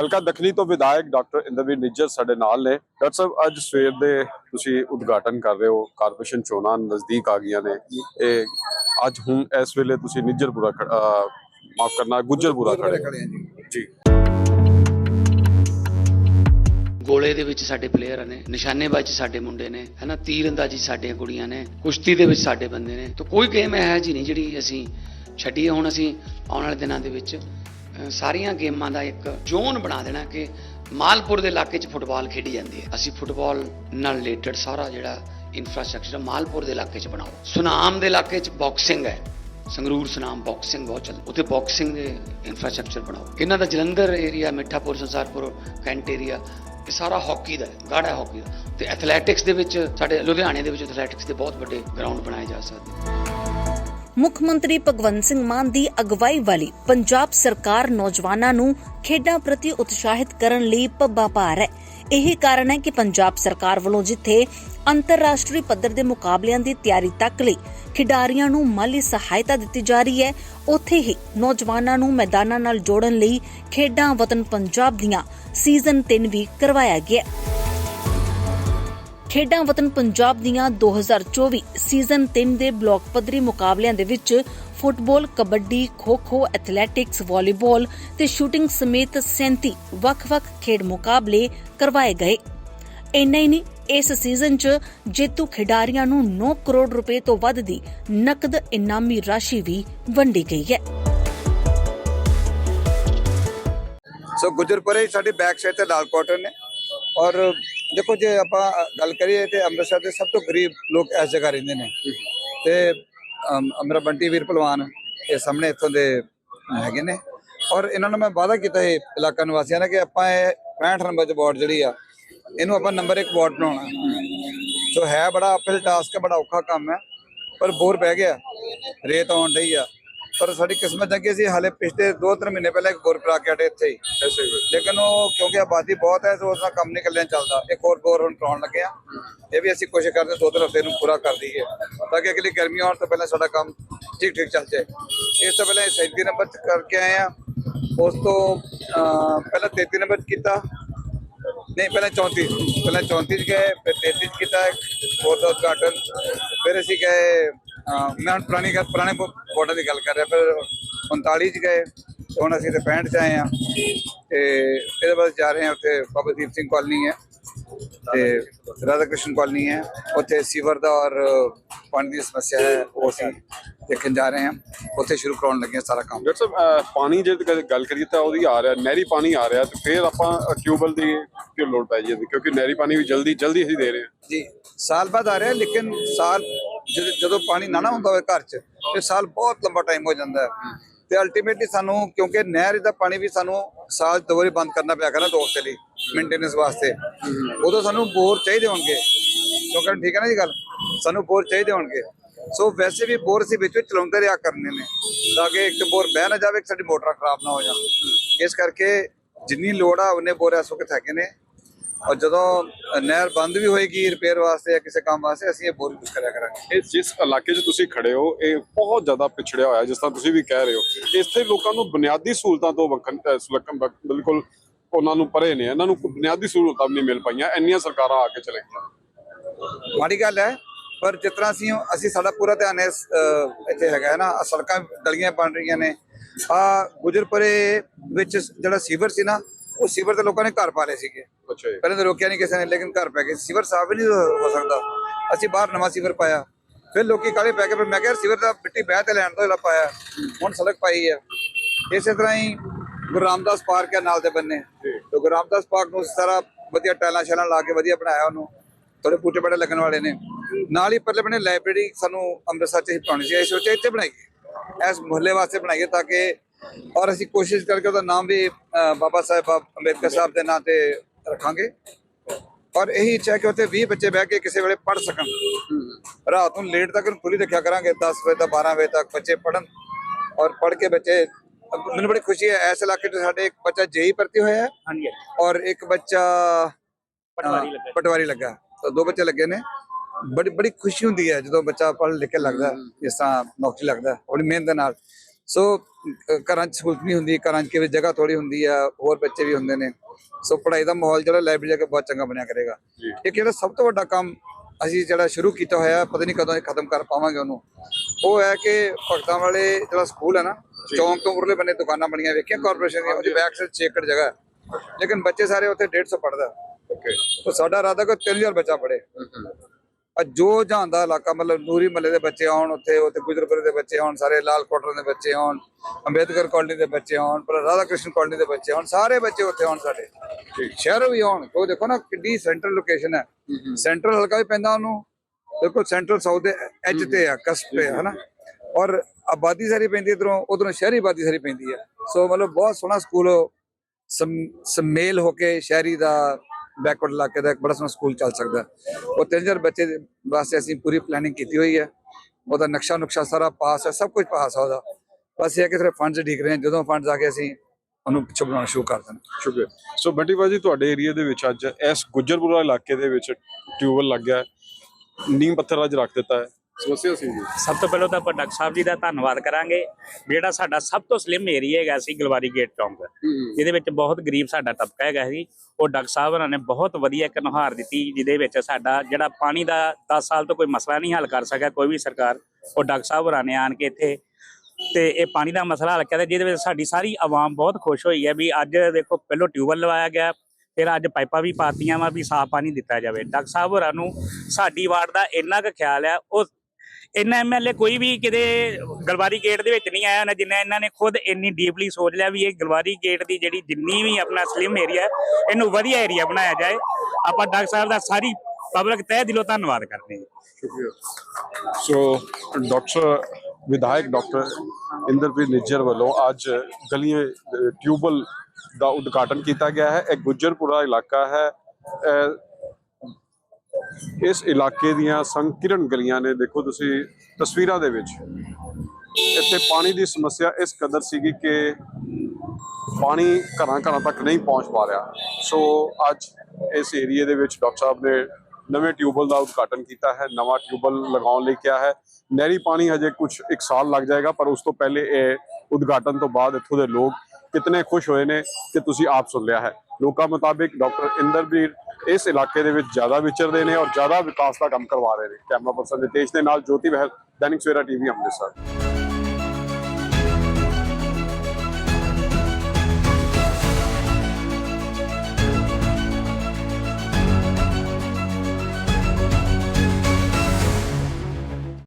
ਹਲਕਾ ਦੱਖਣੀ ਤੋਂ ਵਿਧਾਇਕ ਡਾਕਟਰ ਇੰਦਰਵੀਰ ਨਿੱਜਰ ਸਾਡੇ ਨਾਲ ਨੇ। ਡਾਕਟਰ ਸਾਹਿਬ ਅੱਜ ਸਵੇਰ ਦੇ ਤੁਸੀਂ ਉਦਘਾਟਨ ਕਰ ਰਹੇ ਹੋ ਕਾਰਪੋਰੇਸ਼ਨ ਚੋਣਾਂ ਨਜ਼ਦੀਕ ਆ ਗਈਆਂ ਨੇ। ਇਹ ਅੱਜ ਹੁਣ ਇਸ ਵੇਲੇ ਤੁਸੀਂ ਨਿੱਜਰਪੁਰਾ ਮਾਫ ਕਰਨਾ ਗੁੱਜਰਪੁਰਾ ਖੜੇ। ਜੀ। ਗੋਲੇ ਦੇ ਵਿੱਚ ਸਾਡੇ ਪਲੇਅਰ ਨੇ ਨਿਸ਼ਾਨੇਬਾਜ਼ੀ 'ਚ ਸਾਡੇ ਮੁੰਡੇ ਨੇ ਹਨਾ ਤੀਰਅੰਦਾਜ਼ੀ ਸਾਡੀਆਂ ਕੁੜੀਆਂ ਨੇ ਕੁਸ਼ਤੀ ਦੇ ਵਿੱਚ ਸਾਡੇ ਬੰਦੇ ਨੇ। ਤਾਂ ਕੋਈ ਗੇਮ ਹੈ ਜੀ ਨਹੀਂ ਜਿਹੜੀ ਅਸੀਂ ਛੱਡੀਏ। ਹੁਣ ਅਸੀਂ ਆਉਣ ਵਾਲੇ ਦਿਨਾਂ ਦੇ ਵਿੱਚ ਸਾਰੀਆਂ ਗੇਮਾਂ ਦਾ ਇੱਕ ਜ਼ੋਨ ਬਣਾ ਦੇਣਾ ਕਿ ਮਾਲਪੁਰ ਦੇ ਇਲਾਕੇ 'ਚ ਫੁੱਟਬਾਲ ਖੇਡੀ ਜਾਂਦੀ ਹੈ। ਅਸੀਂ ਫੁੱਟਬਾਲ ਨਾਲ ਰਿਲੇਟਡ ਸਾਰਾ ਜਿਹੜਾ ਇਨਫਰਾਸਟ੍ਰਕਚਰ ਮਾਲਪੁਰ ਦੇ ਇਲਾਕੇ 'ਚ ਬਣਾਓ। ਸੁਨਾਮ ਦੇ ਇਲਾਕੇ 'ਚ ਬਾਕਸਿੰਗ ਹੈ। ਸੰਗਰੂਰ, ਸੁਨਾਮ ਬਾਕਸਿੰਗ ਬਹੁਤ ਚੱਲ, ਉੱਥੇ ਬਾਕਸਿੰਗ ਦੇ ਇਨਫਰਾਸਟ੍ਰਕਚਰ ਬਣਾਓ। ਇਹਨਾਂ ਦਾ Jalandhar area Mithapur, Sansarpur, cantt area ਇਹ ਸਾਰਾ ਹਾਕੀ ਦਾ ਹੈ, ਗਾੜਾ ਹਾਕੀ ਦਾ। ਤੇ ਐਥਲੈਟਿਕਸ ਦੇ ਵਿੱਚ ਸਾਡੇ ਲੁਧਿਆਣੇ ਦੇ ਵਿੱਚ ਐਥਲੈਟਿਕਸ ਦੇ ਬਹੁਤ ਵੱਡੇ ਗਰਾਊਂਡ ਬਣਾਏ ਜਾ ਸਕਦੇ ਮੁੱਖ ਮੰਤਰੀ ਭਗਵੰਤ ਸਿੰਘ ਮਾਨ ਦੀ ਅਗਵਾਈ ਵਾਲੀ ਪੰਜਾਬ ਸਰਕਾਰ ਨੌਜਵਾਨਾਂ ਨੂੰ ਖੇਡਾਂ ਪ੍ਰਤੀ ਉਤਸ਼ਾਹਿਤ ਕਰਨ ਲਈ ਪੱਬਾ ਭਾਰ ਹੈ ਇਹੀ ਕਾਰਨ ਹੈ ਕਿ ਪੰਜਾਬ ਸਰਕਾਰ ਵੱਲੋਂ ਜਿੱਥੇ ਅੰਤਰਰਾਸ਼ਟਰੀ ਪੱਧਰ ਦੇ ਮੁਕਾਬਲਿਆਂ ਦੀ ਤਿਆਰੀ ਤੱਕ ਲਈ ਖਿਡਾਰੀਆਂ ਨੂੰ ਮਾਲੀ ਸਹਾਇਤਾ ਦਿੱਤੀ ਜਾ ਰਹੀ ਹੈ, ਉੱਥੇ ਹੀ ਨੌਜਵਾਨਾਂ ਨੂੰ ਮੈਦਾਨਾਂ ਨਾਲ ਜੋੜਨ ਲਈ ਖੇਡਾਂ ਵਤਨ ਪੰਜਾਬ ਦੀਆਂ ਸੀਜ਼ਨ 3 ਵੀ ਕਰਵਾਇਆ ਗਿਆ ਹੈ। ਖੇਡਾਂ ਵਤਨ ਪੰਜਾਬ ਦੀਆਂ 2024 ਸੀਜ਼ਨ 3 ਦੇ ਬਲਾਕ ਪੱਧਰੀ ਮੁਕਾਬਲਿਆਂ ਦੇ ਵਿੱਚ football, kabaddi, kho kho, athletics, volleyball ਤੇ ਸ਼ੂਟਿੰਗ ਸਮੇਤ 37 ਵੱਖ-ਵੱਖ ਖੇਡ ਮੁਕਾਬਲੇ ਕਰਵਾਏ ਗਏ। ਇੰਨਾ ਹੀ ਨਹੀਂ ਇਸ ਸੀਜ਼ਨ 'ਚ ਜੇਤੂ ਖਿਡਾਰੀਆਂ ਨੂੰ 9 ਕਰੋੜ ਰੁਪਏ ਤੋਂ ਵੱਧ ਦੀ ਨਕਦ ਇਨਾਮੀ ਰਾਸ਼ੀ ਵੀ ਵੰਡੀ ਗਈ ਹੈ। ਸੋ ਗੁਜਰਪੁਰੇ ਸਾਡੀ ਬੈਕ ਸਾਈਡ ਤੇ ਲਾਲ ਕਾਟਨ ਨੇ ਔਰ ਦੇਖੋ ਜੇ ਆਪਾਂ ਗੱਲ ਕਰੀਏ ਤੇ ਅੰਮ੍ਰਿਤਸਰ ਦੇ ਸਭ ਤੋਂ ਗਰੀਬ ਲੋਕ ਇਸ ਜਗ੍ਹਾ ਰਹਿੰਦੇ ਨੇ। ਤੇ ਅਮ, ਮੇਰਾ ਬੰਟੀ ਵੀਰ ਪਹਿਲਵਾਨ ਇਹ ਸਾਹਮਣੇ ਇੱਥੋਂ ਦੇ ਹੈਗੇ ਨੇ। ਔਰ ਇਹਨਾਂ ਨੂੰ ਮੈਂ ਵਾਅਦਾ ਕੀਤਾ ਇਹ ਇਲਾਕਾ ਨਿਵਾਸੀਆਂ ਨੇ ਕਿ ਆਪਾਂ ਇਹ 65 ਨੰਬਰ 'ਚ ਵਾਰਡ ਜਿਹੜੀ ਆ ਇਹਨੂੰ ਆਪਾਂ ਨੰਬਰ 1 ਵਾਰਡ ਬਣਾਉਣਾ। ਸੋ ਹੈ ਬੜਾ ਅਪਿਲ ਟਾਸਕ ਹੈ ਬੜਾ ਔਖਾ ਕੰਮ ਹੈ ਪਰ ਬੋਰ ਪੈ ਗਿਆ। ਰੇਤ ਆਉਣ ਡਈ ਆ। ਪਰ ਸਾਡੀ ਕਿਸਮਤ ਕਿ ਅਸੀਂ ਹਾਲੇ ਪਿਛਲੇ 2-3 ਮਹੀਨੇ ਪਹਿਲਾਂ ਇੱਕ ਬੋਰ ਕਰਾ ਕੇ ਹਟੇ ਇੱਥੇ ਹੀ। ਐਸੇ ਲੇਕਿਨ ਉਹ ਕਿਉਂਕਿ ਆਬਾਦੀ ਬਹੁਤ ਹੈ ਸੋ ਉਸ ਨਾਲ ਕੰਮ ਨਹੀਂ ਕੱਲਿਆਂ ਚੱਲਦਾ। ਇੱਕ ਹੋਰ ਬੋਰ ਹੁਣ ਕਰਾਉਣ ਲੱਗੇ ਆ ਇਹ ਵੀ ਅਸੀਂ ਕੋਸ਼ਿਸ਼ ਕਰਦੇ ਦੋ ਤਿੰਨ ਹਫ਼ਤੇ ਨੂੰ ਪੂਰਾ ਕਰ ਦਈਏ ਤਾਂ ਕਿ ਅਗਲੀ ਗਰਮੀ ਆਉਣ ਤੋਂ ਪਹਿਲਾਂ ਸਾਡਾ ਕੰਮ ਠੀਕ ਠੀਕ ਚੱਲ ਜਾਏ। ਇਸ ਤੋਂ ਪਹਿਲਾਂ 37 ਨੰਬਰ 'ਚ ਕਰਕੇ ਆਏ ਆ ਉਸ ਤੋਂ ਪਹਿਲਾਂ 33 ਨੰਬਰ ਕੀਤਾ। ਨਹੀਂ ਪਹਿਲਾਂ 34 ਪਹਿਲਾਂ 34 'ਚ ਗਏ ਫਿਰ 33 'ਚ ਕੀਤਾ ਇੱਕ ਹੋਰ ਦਾ ਉਦਘਾਟਨ। ਫਿਰ ਅਸੀਂ ਗਏ ਮੈਂ ਹੁਣ ਪੁਰਾਣੀ ਗੱਲ ਪੁਰਾਣੇ ਬੋਰਡਾਂ ਦੀ ਗੱਲ ਕਰ ਰਿਹਾ ਫਿਰ 39 'ਚ ਗਏ ਹੁਣ ਅਸੀਂ ਤੇ 65 'ਚ ਆਏ ਆ ਤੇ ਇਹਦੇ ਬਾਅਦ ਜਾ ਰਹੇ ਹਾਂ ਉੱਥੇ ਬਾਬਾ ਦੀਪ ਸਿੰਘ ਕਾਲਨੀ ਹੈ ਤੇ ਰਾਧਾ ਕ੍ਰਿਸ਼ਨ ਕਾਲਨੀ ਹੈ। ਉੱਥੇ ਸੀਵਰ ਦਾ ਔਰ ਪਾਣੀ ਦੀ ਸਮੱਸਿਆ ਹੈ ਉਹ ਅਸੀਂ ਦੇਖਣ ਜਾ ਰਹੇ ਹਾਂ। ਉੱਥੇ ਸ਼ੁਰੂ ਕਰਾਉਣ ਲੱਗੇ ਸਾਰਾ ਕੰਮ। ਡਾਕਟਰ ਸਾਹਿਬ ਪਾਣੀ ਜੇ ਗੱਲ ਕਰੀਏ ਤਾਂ ਉਹਦੀ ਆ ਰਿਹਾ ਨਹਿਰੀ ਪਾਣੀ ਆ ਰਿਹਾ ਤੇ ਫਿਰ ਆਪਾਂ ਟਿਊਬਲ ਦੀ ਕਿਉਂ ਲੋੜ ਪੈ ਜਾਂਦੀ ਕਿਉਂਕਿ ਨਹਿਰੀ ਪਾਣੀ ਵੀ ਜਲਦੀ ਜਲਦੀ ਅਸੀਂ ਦੇ ਰਹੇ ਹਾਂ। ਜੀ ਸਾਲ ਬਾਅਦ ਆ ਰਿਹਾ ਲੇਕਿਨ ਸਾਲ ਜਦ- ਜਦੋਂ ਪਾਣੀ ਨਾ ਨਾ ਹੁੰਦਾ ਹੋਵੇ ਘਰ 'ਚ, ਤੇ ਸਾਲ ਬਹੁਤ ਲੰਬਾ ਟਾਈਮ ਹੋ ਜਾਂਦਾ ਹੈ। ਤੇ ਅਲਟੀਮੇਟਲੀ ਸਾਨੂੰ, ਕਿਉਂਕਿ ਨਹਿਰ ਦਾ ਪਾਣੀ ਵੀ ਸਾਨੂੰ ਸਾਲ ਦੋ ਵਾਰੀ ਬੰਦ ਕਰਨਾ ਪਿਆ ਕਰਨਾ ਦੋ ਹਫ਼ਤੇ ਲਈ ਮੇਨਟੇਨੈਂਸ ਵਾਸਤੇ। ਉਦੋਂ ਸਾਨੂੰ ਬੋਰ ਚਾਹੀਦੇ ਹੋਣਗੇ। ਕਿਉਂਕਿ ਠੀਕ ਹੈ ਨਾ ਜੀ ਗੱਲ? ਸਾਨੂੰ ਬੋਰ ਚਾਹੀਦੇ ਹੋਣਗੇ। ਸੋ ਵੈਸੇ ਵੀ ਬੋਰ ਅਸੀਂ ਵਿੱਚ ਵਿੱਚ ਚਲਾਉਂਦੇ ਰਿਹਾ ਕਰਨੇ ਨੇ। ਤਾਂ ਕਿ ਇੱਕ ਬੋਰ ਬਹਿ ਨਾ ਜਾਵੇ, ਇੱਕ ਸਾਡੀ ਮੋਟਰਾਂ ਖਰਾਬ ਨਾ ਹੋ ਜਾਣ। ਇਸ ਕਰਕੇ ਜਿੰਨੀ ਲੋੜ ਆ ਉਹਨੇ ਬੋਰ ਇਸ ਵਕਤ ਹੈਗੇ ਨੇ। ਔਰ ਜਦੋਂ ਨਹਿਰ ਬੰਦ ਵੀ ਹੋਏਗੀ ਰਿਪੇਅਰ ਵਾਸਤੇ ਜਾਂ ਕਿਸੇ ਕੰਮ ਵਾਸਤੇ ਅਸੀਂ ਇਹ ਬੋਰ ਯੂਜ਼ ਕਰਿਆ ਕਰਾਂਗੇ। ਇਹ ਜਿਸ ਇਲਾਕੇ 'ਚ ਤੁਸੀਂ ਖੜੇ ਹੋ ਇਹ ਬਹੁਤ ਜ਼ਿਆਦਾ ਪਿਛੜਿਆ ਹੋਇਆ ਜਿਸ ਤਰ੍ਹਾਂ ਤੁਸੀਂ ਵੀ ਕਹਿ ਰਹੇ ਹੋ। ਇੱਥੇ ਲੋਕਾਂ ਨੂੰ ਬੁਨਿਆਦੀ ਸਹੂਲਤਾਂ ਤੋਂ ਬ- ਬਿਲਕੁਲ ਉਹਨਾਂ ਨੂੰ ਪਰੇ ਨੇ। ਇਹਨਾਂ ਨੂੰ ਬੁਨਿਆਦੀ ਸਹੂਲਤਾਂ ਵੀ ਨਹੀਂ ਮਿਲ ਪਾਈਆਂ ਇੰਨੀਆਂ ਸਰਕਾਰਾਂ ਆ ਕੇ ਚਲੇ ਗਈਆਂ। ਮਾੜੀ ਗੱਲ ਹੈ ਪਰ ਜਿਸ ਤਰ੍ਹਾਂ ਅਸੀਂ ਅਸੀਂ ਸਾਡਾ ਪੂਰਾ ਧਿਆਨ ਇਸ ਇੱਥੇ ਹੈਗਾ ਹੈ ਨਾ ਸੜਕਾਂ ਗਲੀਆਂ ਬਣ ਰਹੀਆਂ ਨੇ। ਆ ਗੁਜਰਪੁਰੇ ਵਿੱਚ ਜਿਹੜਾ ਸੀਵਰ ਸੀ ਨਾ ਉਹ ਸੀਵਰ ਤੇ ਲੋਕਾਂ ਨੇ ਘਰ ਪਾ ਲਏ ਸੀਗੇ। ਅੱਛਾ ਜੀ। ਪਹਿਲਾਂ ਤਾਂ ਰੋਕਿਆ ਨਹੀਂ ਕਿਸੇ ਨੇ ਲੇਕਿਨ ਘਰ ਪੈ ਗਏ ਸੀਵਰ ਸਾਫ਼ ਵੀ ਨਹੀਂ ਹੋ ਸਕਦਾ। ਅਸੀਂ ਬਾਹਰ ਨਵਾਂ ਸੀਵਰ ਪਾਇਆ। ਫਿਰ ਲੋਕੀ ਕਾਲੇ ਪੈ ਗਏ। ਫਿਰ ਮੈਂ ਕਿਹਾ ਸੀਵਰ ਦਾ ਮਿੱਟੀ ਬਹਿ ਤੇ ਲੈਣ ਤੋਂ ਜਿਹੜਾ ਪਾਇਆ। ਹੁਣ ਸੜਕ ਪਾਈ ਹੈ ਇਸੇ ਤਰ੍ਹਾਂ ਹੀ ਗੁਰੂ ਰਾਮਦਾਸ ਪਾਰਕ ਹੈ ਨਾਲ ਦੇ ਬੰਨੇ। ਤੇ ਗੁਰੂ ਰਾਮਦਾਸ ਪਾਰਕ ਨੂੰ ਸਾਰਾ ਵਧੀਆ ਟਾਇਲਾਂ ਸ਼ੈਲਾਂ ਲਾ ਕੇ ਵਧੀਆ ਬਣਾਇਆ ਉਹਨੂੰ। ਥੋੜੇ ਬੂਟੇ ਬੜੇ ਲੱਗਣ ਵਾਲੇ ਨੇ। ਨਾਲ ਹੀ ਪਰਲੇ ਬਣੇ ਲਾਇਬ੍ਰੇਰੀ ਸਾਨੂੰ ਅੰਮ੍ਰਿਤਸਰ ਚ ਹੀ ਬਣਾਉਣੀ ਸੀ। ਇਸ ਸੋਚਿਆ ਇੱਥੇ ਬਣਾਈਏ। ਇਸ ਮੁਹੱਲੇ ਵਾਸਤੇ ਬਣਾਈਏ ਤਾਂ ਕਿ ਔਰ ਅਸੀਂ ਕੋਸ਼ਿਸ਼ ਕਰਕੇ ਉਹਦਾ ਨਾਮ ਵੀ ਬਾਬਾ ਸਾਹਿਬ ਅੰਬੇਦਕਰ ਸਾਹਿਬ ਦੇ ਨਾਂ ਤੇ ਰੱਖਾਂਗੇ। ਔਰ ਇਹੀ ਇੱਛਾ ਕਿ ਉੱਥੇ 20 ਬੱਚੇ ਬਹਿ ਕੇ ਕਿਸੇ ਵੇਲੇ ਪੜ ਸਕਣ। ਰਾਤ ਨੂੰ ਲੇਟ ਤੱਕ ਖੁੱਲੀ ਰੱਖਿਆ ਕਰਾਂਗੇ 10 ਵਜੇ ਤੱਕ 12 ਵਜੇ ਤੱਕ ਬੱਚੇ ਪੜਨ ਔਰ ਪੜ ਕੇ ਬੱਚੇ ਮੈਨੂੰ ਬੜੀ ਖੁਸ਼ੀ ਹੈ ਇਸ ਇਲਾਕੇ 'ਚ ਸਾਡੇ ਇੱਕ ਬੱਚਾ ਜੇਈ ਭਰਤੀ ਹੋਇਆ ਹੈ। ਹਾਂਜੀ ਔਰ ਇੱਕ ਬੱਚਾ ਪਟਵਾਰੀ ਲੱਗਾ। ਤਾਂ ਦੋ ਬੱਚੇ ਲੱਗੇ ਨੇ। ਬੜੀ ਬੜੀ ਖੁਸ਼ੀ ਹੁੰਦੀ ਹੈ ਜਦੋਂ ਬੱਚਾ ਪੜ੍ਹ ਲਿਖ ਕੇ ਲੱਗਦਾ ਜਿਸ ਤਰ੍ਹਾਂ ਨੌਕਰੀ ਲੱਗਦਾ ਆਪਣੀ ਮਿਹਨਤ ਨਾਲ। ਸੋ ਘਰਾਂ 'ਚ ਸਹੂਲਤ ਨਹੀਂ ਹੁੰਦੀ ਘਰਾਂ 'ਚ ਕਿਵੇਂ ਜਗ੍ਹਾ ਥੋੜੀ ਹੁੰਦੀ ਆ ਹੋਰ ਬੱਚੇ ਵੀ ਹੁੰਦੇ ਨੇ। ਸੋ ਪੜ੍ਹਾਈ ਦਾ ਮਾਹੌਲ ਜਿਹੜਾ ਲਾਇਬ੍ਰੇਰੀ ਜਾ ਕੇ ਬਹੁਤ ਚੰਗਾ ਬਣਿਆ ਕਰੇਗਾ। ਇੱਕ ਜਿਹੜਾ ਸਭ ਤੋਂ ਵੱਡਾ ਕੰਮ ਅਸੀਂ ਜਿਹੜਾ ਸ਼ੁਰੂ ਕੀਤਾ ਹੋਇਆ ਪਤਾ ਨਹੀਂ ਕਦੋਂ ਇਹ ਖਤਮ ਕਰ ਪਾਵਾਂਗੇ ਉਹਨੂੰ। ਉਹ ਹੈ ਕਿ ਭਗਤਾਂ ਵਾਲੇ ਜਿਹੜਾ ਸਕੂਲ ਹੈ ਨਾ ਚੌਂਕ ਤੋਂ ਉਰਲੇ ਬੰਨੇ ਦੁਕਾਨਾਂ ਬਣੀਆਂ ਵੇਖੀਆਂ ਕਾਰਪੋਰੇਸ਼ਨ ਦੀਆਂ ਉਹਦੀ ਬੈਕ ਸਾਈਡ 6 ਏਕੜ ਜਗ੍ਹਾ ਲੇਕਿਨ ਬੱਚੇ ਸਾਰੇ ਉੱਥੇ 150 ਪੜਦਾ ਓਕੇ ਤਾਂ ਸਾਡਾ ਇਰਾਦਾ ਕਿ 3000 ਬੱਚਾ ਪੜੇ ਜੋ ਜਹਾਨ ਦਾ ਇਲਾਕਾ ਮਤਲਬ ਨੂਰੀ ਮੱਲੇ ਦੇ ਬੱਚੇ ਆਉਣ ਉੱਥੇ ਉੱਥੇ ਗੁਜਰਪੁਰੇ ਦੇ ਬੱਚੇ ਆਉਣ ਸਾਰੇ ਲਾਲ ਕੋਟਰ ਦੇ ਬੱਚੇ ਆਉਣ ਅੰਬੇਦਕਰ ਕਾਲਨੀ ਦੇ ਬੱਚੇ ਆਉਣ ਪਰ ਰਾਧਾ ਕ੍ਰਿਸ਼ਨ ਕਾਲਨੀ ਦੇ ਬੱਚੇ ਆਉਣ ਸਾਰੇ ਬੱਚੇ ਉੱਥੇ ਆਉਣ ਸਾਡੇ। ਸ਼ਹਿਰੋਂ ਵੀ ਆਉਣ। ਉਹ ਦੇਖੋ ਨਾ ਕਿੰਨੀ ਸੈਂਟਰਲ ਲੋਕੇਸ਼ਨ ਹੈ। ਸੈਂਟਰਲ ਹਲਕਾ ਵੀ ਪੈਂਦਾ ਉਹਨੂੰ। ਦੇਖੋ ਸੈਂਟਰਲ ਸਾਊਥ ਦੇ ਐਜ ਤੇ ਆ ਕਸਪ ਤੇ ਹੈ ਨਾ ਔਰ ਆਬਾਦੀ ਸਾਰੀ ਪੈਂਦੀ ਇਧਰੋਂ ਉਧਰੋਂ ਸ਼ਹਿਰੀ ਆਬਾਦੀ ਸਾਰੀ ਪੈਂਦੀ ਹੈ। ਸੋ ਮਤਲਬ ਬਹੁਤ ਸੋਹਣਾ ਸਕੂਲ ਸਮੇਲ ਹੋ ਕੇ ਸ਼ਹਿਰੀ ਦਾ ਬੈਕਵਰਡ ਇਲਾਕੇ ਦਾ ਇੱਕ ਬੜਾ ਸੋਹਣਾ ਸਕੂਲ ਚੱਲ ਸਕਦਾ ਉਹ ਤਿੰਨ ਚਾਰ ਬੱਚੇ ਦੇ ਵਾਸਤੇ ਅਸੀਂ ਪੂਰੀ ਪਲੈਨਿੰਗ ਕੀਤੀ ਹੋਈ ਹੈ। ਉਹਦਾ ਨਕਸ਼ਾ ਨੁਕਸ਼ਾ ਸਾਰਾ ਪਾਸ ਹੈ, ਸਭ ਕੁਝ ਪਾਸ ਹੈ ਉਹਦਾ। ਬਸ ਇਹ ਹੈ ਕਿ ਸਿਰਫ ਫੰਡਸ ਢੀਕ ਰਹੇ ਹਾਂ। ਜਦੋਂ ਫੰਡਸ ਆ ਕੇ ਅਸੀਂ ਉਹਨੂੰ ਪਿੱਛੋਂ ਬਣਾਉਣਾ ਸ਼ੁਰੂ ਕਰ ਦੇਣਾ। ਸ਼ੁਕਰ ਸੋ ਬੰਟੀ ਬਾਜੀ ਤੁਹਾਡੇ ਏਰੀਆ ਦੇ ਵਿੱਚ ਅੱਜ ਇਸ ਗੁੱਜਰਪੁਰਾ ਇਲਾਕੇ ਦੇ ਵਿੱਚ ਟਿਊਬਲ ਲੱਗ ਗਿਆ ਹੈ। ਨੀਂਹ ਪੱਥਰ ਅੱਜ ਰੱਖ ਦਿੱਤਾ ਹੈ। ਸਮੱਸਿਆ ਸੀ ਜੀ। ਸਭ ਤੋਂ ਪਹਿਲਾਂ ਤਾਂ ਆਪਾਂ ਡਾਕਟਰ ਸਾਹਿਬ ਜੀ ਦਾ ਧੰਨਵਾਦ ਕਰਾਂਗੇ। ਜਿਹੜਾ ਸਾਡਾ ਸਭ ਤੋਂ ਸਲਿਮ ਏਰੀਆ ਹੈਗਾ ਸੀ ਗਲਵਾਰੀ ਗੇਟ ਚੌਂਕ। ਜਿਹਦੇ ਵਿੱਚ ਬਹੁਤ ਗਰੀਬ ਸਾਡਾ ਤਬਕਾ ਹੈਗਾ ਸੀ। ਉਹ ਡਾਕਟਰ ਸਾਹਿਬ ਹੋਰਾਂ ਨੇ ਬਹੁਤ ਵਧੀਆ ਇੱਕ ਨੁਹਾਰ ਦਿੱਤੀ ਜਿਹਦੇ ਵਿੱਚ ਸਾਡਾ ਜਿਹੜਾ ਪਾਣੀ ਦਾ 10 ਸਾਲ ਤੋਂ ਕੋਈ ਮਸਲਾ ਨਹੀਂ ਹੱਲ ਕਰ ਸਕਿਆ ਕੋਈ ਵੀ ਸਰਕਾਰ ਉਹ ਡਾਕਟਰ ਸਾਹਿਬ ਹੋਰਾਂ ਨੇ ਆਣ ਕੇ ਇੱਥੇ ਤੇ ਇਹ ਪਾਣੀ ਦਾ ਮਸਲਾ ਹੱਲ ਕੀਤਾ ਜਿਹਦੇ ਵਿੱਚ ਸਾਡੀ ਸਾਰੀ ਆਵਾਮ ਬਹੁਤ ਖੁਸ਼ ਹੋਈ ਹੈ ਵੀ ਅੱਜ ਦੇਖੋ ਪਹਿਲਾਂ ਟਿਊਬਲ ਲਵਾਇਆ ਗਿਆ ਫਿਰ ਅੱਜ ਪਾਈਪਾਂ ਵੀ ਪਾਤੀਆਂ ਵਾ ਵੀ ਸਾਫ਼ ਪਾਣੀ ਦਿੱਤਾ ਜਾਵੇ। ਡਾਕਟਰ ਸਾਹਿਬ ਹੋਰਾਂ ਨੂੰ ਸਾਡੀ ਵਾਰਡ ਦਾ ਇੰਨਾ ਕੁ ਖਿਆਲ ਹੈ ਉਹ ਇੰਨਾ ਐਮਐਲਏ ਕੋਈ ਵੀ ਕਿਤੇ ਗਲਵਾਰੀ ਗੇਟ ਦੇ ਵਿੱਚ ਨਹੀਂ ਆਇਆ ਨਾ ਜਿੰਨਾ ਇਹਨਾਂ ਨੇ ਖੁਦ ਇੰਨੀ ਡੀਪਲੀ ਸੋਚ ਲਿਆ ਵੀ ਇਹ ਗਲਵਾਰੀ ਗੇਟ ਦੀ ਜਿਹੜੀ ਜਿੰਨੀ ਵੀ ਆਪਣਾ ਸਲਿਮ ਏਰੀਆ ਇਹਨੂੰ ਵਧੀਆ ਏਰੀਆ ਬਣਾਇਆ ਜਾਏ। ਆਪਾਂ ਡਾਕਟਰ ਸਾਹਿਬ ਦਾ ਸਾਰੀ ਪਬਲਿਕ ਤਹਿ ਦਿਲੋਂ ਧੰਨਵਾਦ ਕਰਦੇ ਹਾਂ। ਸੋ ਡਾਕਟਰ ਵਿਧਾਇਕ ਡਾਕਟਰ ਇੰਦਰਪ੍ਰੀਤ ਨਿੱਜਰ ਵੱਲੋਂ ਅੱਜ ਗਲੀਆਂ ਅਹ, ਟਿਊਬਲ ਦਾ ਉਦਘਾਟਨ ਕੀਤਾ ਗਿਆ ਹੈ। ਇਹ ਗੁੱਜਰਪੁਰਾ ਇਲਾਕਾ ਹੈ। ਇਸ ਇਲਾਕੇ ਦੀਆਂ ਸੰਕੀਰਣ ਗਲੀਆਂ ਨੇ, ਦੇਖੋ ਤੁਸੀਂ ਤਸਵੀਰਾਂ ਦੇ ਵਿੱਚ। ਇੱਥੇ ਪਾਣੀ ਦੀ ਸਮੱਸਿਆ ਇਸ ਕਦਰ ਸੀਗੀ ਕਿ ਪਾਣੀ ਘਰਾਂ ਘਰਾਂ ਤੱਕ ਨਹੀਂ ਪਹੁੰਚ ਪਾ ਰਿਹਾ। ਸੋ ਅੱਜ ਇਸ ਏਰੀਏ ਦੇ ਵਿੱਚ ਡਾਕਟਰ ਸਾਹਿਬ ਨੇ ਨਵੇਂ ਟਿਊਬਲ ਦਾ ਉਦਘਾਟਨ ਕੀਤਾ ਹੈ, ਨਵਾਂ ਟਿਊਬਲ ਲਗਾਉਣ ਲਈ ਕਿਹਾ ਹੈ। ਨਹਿਰੀ ਪਾਣੀ ਹਜੇ ਕੁਝ ਇੱਕ ਸਾਲ ਲੱਗ ਜਾਏਗਾ, ਪਰ ਉਸ ਤੋਂ ਪਹਿਲੇ ਇਹ ਉਦਘਾਟਨ ਤੋਂ ਬਾਅਦ ਇੱਥੋਂ ਦੇ ਲੋਕ ਕਿਤਨੇ ਖੁਸ਼ ਹੋਏ ਨੇ ਕਿ ਤੁਸੀਂ ਆਪ ਸੁਣ ਲਿਆ ਹੈ। ਲੋਕਾਂ ਮੁਤਾਬਿਕ ਡਾਕਟਰ ਇੰਦਰਬੀਰ ਇਸ ਇਲਾਕੇ ਦੇ ਵਿੱਚ ਜ਼ਿਆਦਾ ਵਿਚਰਦੇ ਨੇ ਔਰ ਜ਼ਿਆਦਾ ਵਿਕਾਸ ਦਾ ਕੰਮ ਕਰਵਾ ਰਹੇ ਨੇ। ਕੈਮਰਾ ਪਰਸਨ ਨਿਤੇਸ਼ ਦੇ ਨਾਲ ਜੋਤੀ ਬਹਿਲ ਦੈਨਿਕ ਸਵੇਰਾ ਟੀਵੀ, ਅੰਮ੍ਰਿਤਸਰ।